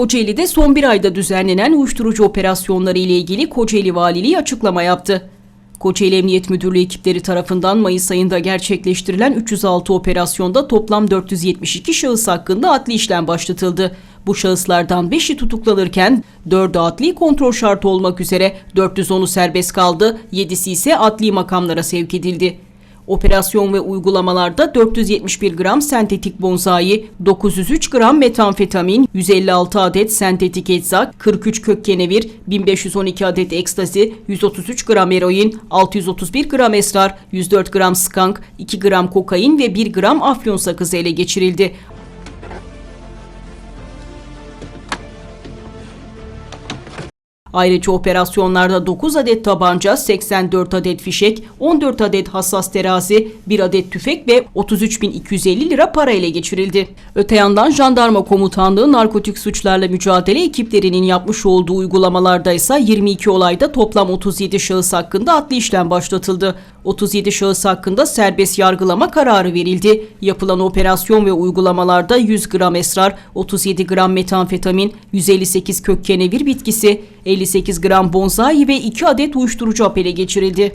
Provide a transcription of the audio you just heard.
Kocaeli'de son bir ayda düzenlenen uyuşturucu operasyonları ile ilgili Kocaeli Valiliği açıklama yaptı. Kocaeli Emniyet Müdürlüğü ekipleri tarafından Mayıs ayında gerçekleştirilen 306 operasyonda toplam 472 şahıs hakkında adli işlem başlatıldı. Bu şahıslardan 5'i tutuklanırken 4'ü adli kontrol şartı olmak üzere 410'u serbest kaldı, 7'si ise adli makamlara sevk edildi. Operasyon ve uygulamalarda 471 gram sentetik bonzai, 903 gram metamfetamin, 156 adet sentetik eczak, 43 kök kenevir, 1512 adet ekstazi, 133 gram eroin, 631 gram esrar, 104 gram skank, 2 gram kokain ve 1 gram afyon sakızı ele geçirildi. Ayrıca operasyonlarda 9 adet tabanca, 84 adet fişek, 14 adet hassas terazi, 1 adet tüfek ve 33.250 lira para ele geçirildi. Öte yandan Jandarma Komutanlığı narkotik suçlarla mücadele ekiplerinin yapmış olduğu uygulamalarda ise 22 olayda toplam 37 şahıs hakkında adli işlem başlatıldı. 37 şahıs hakkında serbest yargılama kararı verildi. Yapılan operasyon ve uygulamalarda 100 gram esrar, 37 gram metamfetamin, 158 kök kenevir bitkisi, 58 gram bonzai ve 2 adet uyuşturucu hap ele geçirildi.